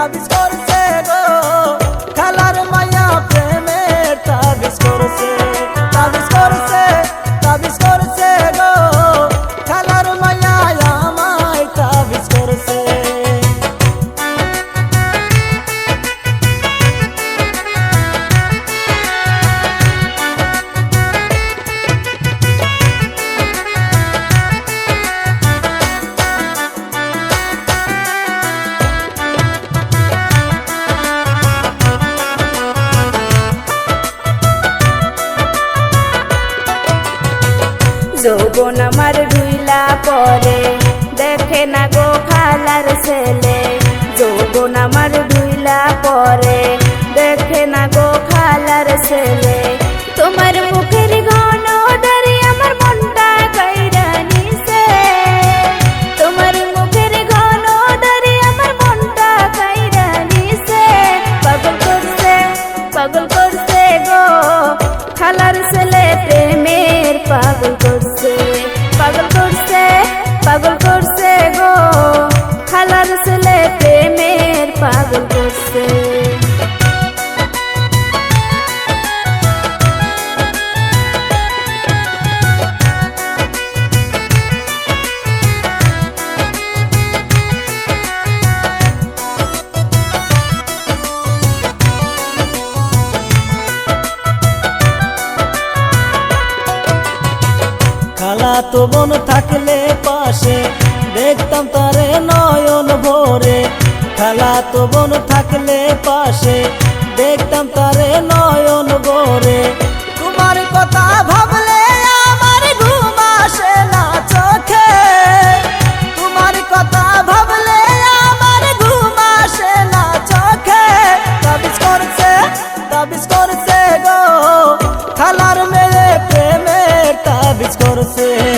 have this gold জীবন আমার ঢুইলা পরে। দেখে না গো খালার ছেলে, যৌবন আমার ঢুইলা পরে। দেখে না গো খালার ছেলে I'm gonna. খালাতো বোন থাকলে পাশে, দেখতাম তারে নয়ন ভোরে। খালাতো বোন থাকলে পাশে, দেখতাম তারে নয়ন ভোরে। তোমার কথা ভাবলে hacer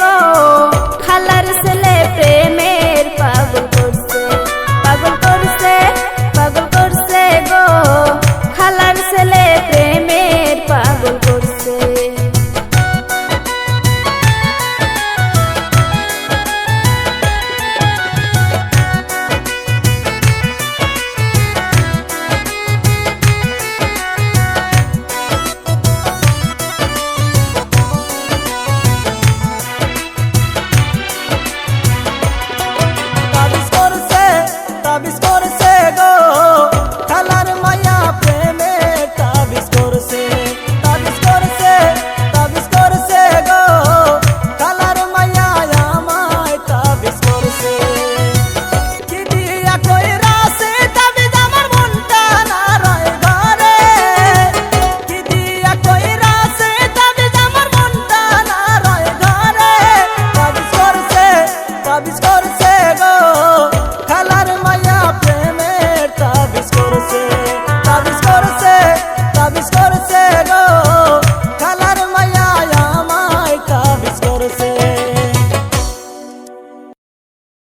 গো খালার ছেলে প্রেমে